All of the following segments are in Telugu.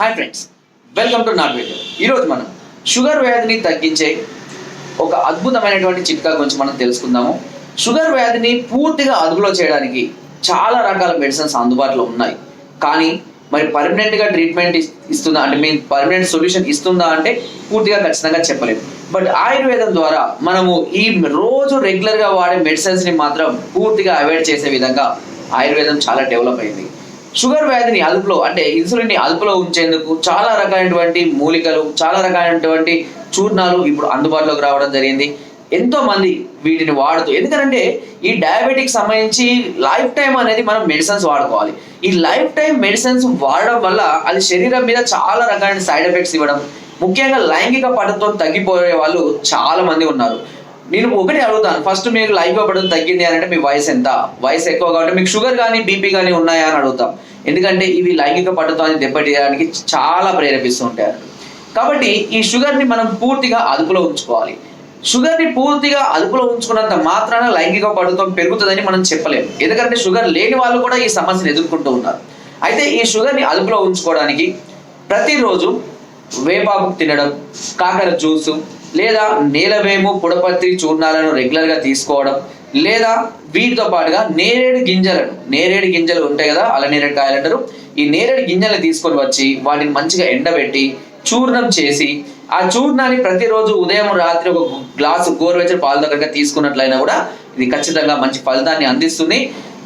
హాయ్ ఫ్రెండ్స్ వెల్కమ్ టు నాట్ వీడియో ఈరోజు మనం షుగర్ వ్యాధిని తగ్గించే ఒక అద్భుతమైనటువంటి చిట్కా గురించి మనం తెలుసుకుందాము. షుగర్ వ్యాధిని పూర్తిగా అదుపులో చేయడానికి చాలా రకాల మెడిసిన్స్ అందుబాటులో ఉన్నాయి. కానీ మరి పర్మనెంట్గా ట్రీట్మెంట్ ఇస్తుందా? అంటే మీన్ పర్మనెంట్ సొల్యూషన్ ఇస్తుందా అంటే పూర్తిగా ఖచ్చితంగా చెప్పలేము. బట్ ఆయుర్వేదం ద్వారా మనము ఈ రోజు రెగ్యులర్గా వాడే మెడిసిన్స్ని మాత్రం పూర్తిగా అవాయిడ్ చేసే విధంగా ఆయుర్వేదం చాలా డెవలప్ అయింది. షుగర్ వ్యాధిని అదుపులో అంటే ఇన్సులిన్ని అదుపులో ఉంచేందుకు చాలా రకాలైనటువంటి మూలికలు చాలా రకాలైనటువంటి చూర్ణాలు ఇప్పుడు అందుబాటులోకి రావడం జరిగింది. ఎంతో మంది వీటిని వాడుతూ ఎందుకంటే ఈ డయాబెటిక్ సంబంధించి లైఫ్ టైం అనేది మనం మెడిసిన్స్ వాడుకోవాలి. ఈ లైఫ్ టైం మెడిసిన్స్ వాడడం వల్ల అది శరీరం మీద చాలా రకాలైన సైడ్ ఎఫెక్ట్స్ ఇవ్వడం ముఖ్యంగా లైంగిక పట్టుతో తగ్గిపోయే వాళ్ళు చాలా మంది ఉన్నారు. నేను ఒకటి అడుగుతాను. ఫస్ట్ మీకు లైఫ్ పడడం తగ్గింది అని అంటే మీ వయసు ఎంత? వయసు ఎక్కువ కాబట్టి మీకు షుగర్ కానీ బీపీ కానీ ఉన్నాయా అని అడుగుతాం. ఎందుకంటే ఇవి లైంగిక పట్టుతాన్ని దెబ్బతీయడానికి చాలా ప్రేరేపిస్తూ కాబట్టి ఈ షుగర్ని మనం పూర్తిగా అదుపులో ఉంచుకోవాలి. షుగర్ని పూర్తిగా అదుపులో ఉంచుకున్నంత మాత్రాన లైంగిక పడుతం పెరుగుతుందని మనం చెప్పలేము ఎందుకంటే షుగర్ లేని వాళ్ళు కూడా ఈ సమస్యను ఎదుర్కొంటూ ఉన్నారు అయితే ఈ షుగర్ని అదుపులో ఉంచుకోవడానికి ప్రతిరోజు వేపాకు తినడం కాకర జ్యూసు లేదా నేలవేము పుడపత్రి చూర్ణాలను రెగ్యులర్గా తీసుకోవడం లేదా వీటితో పాటుగా నేరేడు గింజలను నేరేడు గింజలు ఉంటాయి కదా అలా నేరేడు కాయలు అంటారు ఈ నేరేడు గింజలు తీసుకొని వచ్చి వాటిని మంచిగా ఎండబెట్టి చూర్ణం చేసి ఆ చూర్ణాన్ని ప్రతిరోజు ఉదయం రాత్రి ఒక గ్లాసు గోరువెచ్చని పాలు దగ్గరగా తీసుకున్నట్లయినా కూడా ఇది ఖచ్చితంగా మంచి ఫలితాన్ని అందిస్తుంది.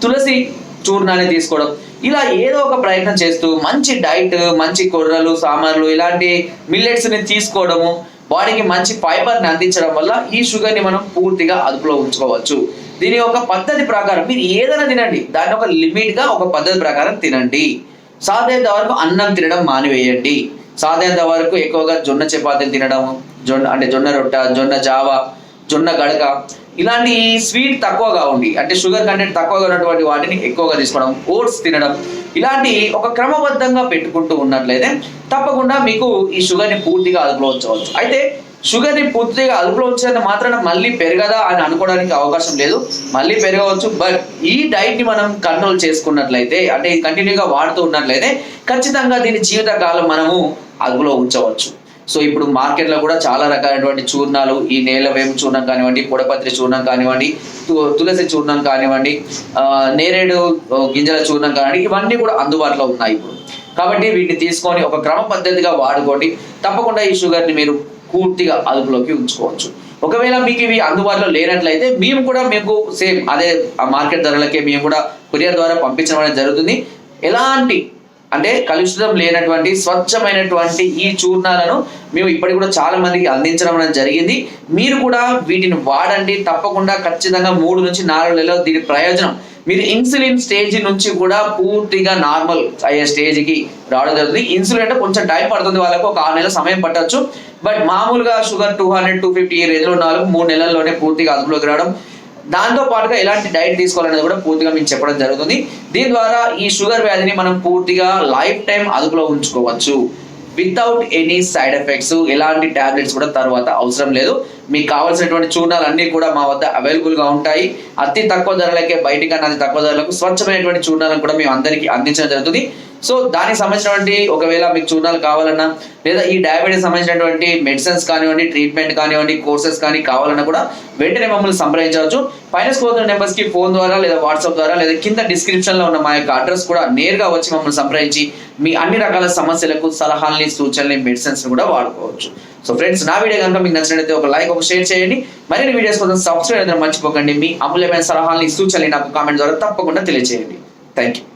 తులసి చూర్ణాన్ని తీసుకోవడం. ఇలా ఏదో ఒక ప్రయత్నం చేస్తూ మంచి డైట్ మంచి కొర్రలు సామాన్లు ఇలాంటి మిల్లెట్స్ని తీసుకోవడము బాడీకి మంచి ఫైబర్ని అందించడం వల్ల ఈ షుగర్ని మనం పూర్తిగా అదుపులో ఉంచుకోవచ్చు. దీని యొక్క పద్ధతి ప్రకారం మీరు ఏదైనా తినండి. దాన్ని ఒక లిమిట్గా ఒక పద్ధతి ప్రకారం తినండి. సాధ్యత వరకు అన్నం తినడం మానివేయండి. సాధ్యత వరకు ఎక్కువగా జొన్న చపాతీలు తినడం జొన్న అంటే జొన్న రొట్ట జొన్న జావ జొన్న గడక. ఇలాంటి స్వీట్ తక్కువగా ఉండి అంటే షుగర్ కంటెంట్ తక్కువగా ఉన్నటువంటి వాటిని ఎక్కువగా తీసుకోవడం ఓట్స్ తినడం ఇలాంటి ఒక క్రమబద్ధంగా పెట్టుకుంటూ ఉన్నట్లయితే తప్పకుండా మీకు ఈ షుగర్ని పూర్తిగా అదుపులో ఉంచవచ్చు. అయితే షుగర్ని పూర్తిగా అదుపులో ఉంచినంత మాత్రాన మళ్ళీ పెరగదా అని అనుకోవడానికి అవకాశం లేదు. మళ్ళీ పెరగవచ్చు బట్ ఈ డైట్ని మనం కంట్రోల్ చేసుకున్నట్లయితే అంటే కంటిన్యూగా వాడుతూ ఉన్నట్లయితే ఖచ్చితంగా దీని జీవితకాలం మనము అదుపులో ఉంచవచ్చు. సో ఇప్పుడు మార్కెట్లో కూడా చాలా రకాలైనటువంటి చూర్ణాలు ఈ నేల వేము చూర్ణం కానివ్వండి పొడపత్రి చూర్ణం కానివ్వండి తు- తులసి చూర్ణం కానివ్వండి నేరేడు గింజల చూర్ణం కానివ్వండి ఇవన్నీ కూడా అందుబాటులో ఉన్నాయి ఇప్పుడు. కాబట్టి వీటిని తీసుకొని ఒక క్రమ పద్ధతిగా వాడుకోండి. తప్పకుండా ఈ షుగర్ని మీరు పూర్తిగా అదుపులోకి ఉంచుకోవచ్చు. ఒకవేళ మీకు ఇవి అందుబాటులో లేనట్లయితే మేము కూడా మీకు సేమ్ అదే ఆ మార్కెట్ ధరలకే మేము కూడా కొరియర్ ద్వారా పంపించడం అనేది జరుగుతుంది. ఎలాంటి అంటే కలుషితం లేనటువంటి స్వచ్ఛమైనటువంటి ఈ చూర్ణాలను మేము ఇప్పటికి కూడా చాలా మందికి అందించడం అనేది జరిగింది. మీరు కూడా వీటిని వాడండి. తప్పకుండా ఖచ్చితంగా మూడు నుంచి నాలుగు నెలలు దీని ప్రయోజనం. మీరు ఇన్సులిన్ స్టేజ్ నుంచి కూడా పూర్తిగా నార్మల్ అయ్యే స్టేజ్కి రావడం జరుగుతుంది. ఇన్సులిన్ అంటే కొంచెం టైం పడుతుంది వాళ్ళకు ఒక ఆరు నెలల సమయం పట్టొచ్చు. బట్ మామూలుగా sugar two hundred two fifty ఈ రేంజ్లో ఉన్న వాళ్ళకు మూడు నెలల్లోనే పూర్తిగా అదుపులోకి రావడం దాంతో పాటుగా ఎలాంటి డైట్ తీసుకోవాలనేది కూడా పూర్తిగా మేము చెప్పడం జరుగుతుంది. దీని ద్వారా ఈ షుగర్ వ్యాధిని మనం పూర్తిగా లైఫ్ టైం అదుపులో ఉంచుకోవచ్చు. వితౌట్ ఎనీ సైడ్ ఎఫెక్ట్స్ ఎలాంటి టాబ్లెట్స్ కూడా తర్వాత అవసరం లేదు. మీకు కావాల్సినటువంటి చూర్ణాలు అన్ని కూడా మా వద్ద అవైలబుల్గా ఉంటాయి. అతి తక్కువ ధరలకే బయటికన్నా అతి తక్కువ ధరలకు స్వచ్ఛమైనటువంటి చూర్ణాలను కూడా మేము అందరికీ అందించడం జరుగుతుంది. సో దానికి సంబంధించినటువంటి ఒకవేళ మీకు చూర్ణాలు కావాలన్నా లేదా ఈ డయాబెటీస్ సంబంధించినటువంటి మెడిసిన్స్ కానివ్వండి ట్రీట్మెంట్ కానివ్వండి కోర్సెస్ కానీ కావాలన్నా కూడా వెంటనే మమ్మల్ని సంప్రదించవచ్చు. పైన స్కోర్ నెంబర్స్కి ఫోన్ ద్వారా లేదా వాట్సాప్ ద్వారా లేదా కింద డిస్క్రిప్షన్లో ఉన్న మా యొక్క అడ్రస్ కూడా నేరుగా వచ్చి మమ్మల్ని సంప్రదించి మీ అన్ని రకాల సమస్యలకు సలహాలని సూచనలు మెడిసిన్స్ కూడా వాడుకోవచ్చు. సో ఫ్రెండ్స్ నా వీడియో కనుక మీకు నచ్చినట్లయితే ఒక లైక్ ఒక షేర్ చేయండి. మరిన్ని వీడియోస్ కోసం సబ్స్క్రైబ్ అయితే మర్చిపోకండి. మీ అమూల్యమైన సలహాలని సూచనలు నాకు కామెంట్ ద్వారా తప్పకుండా తెలియజేయండి థ్యాంక్ యూ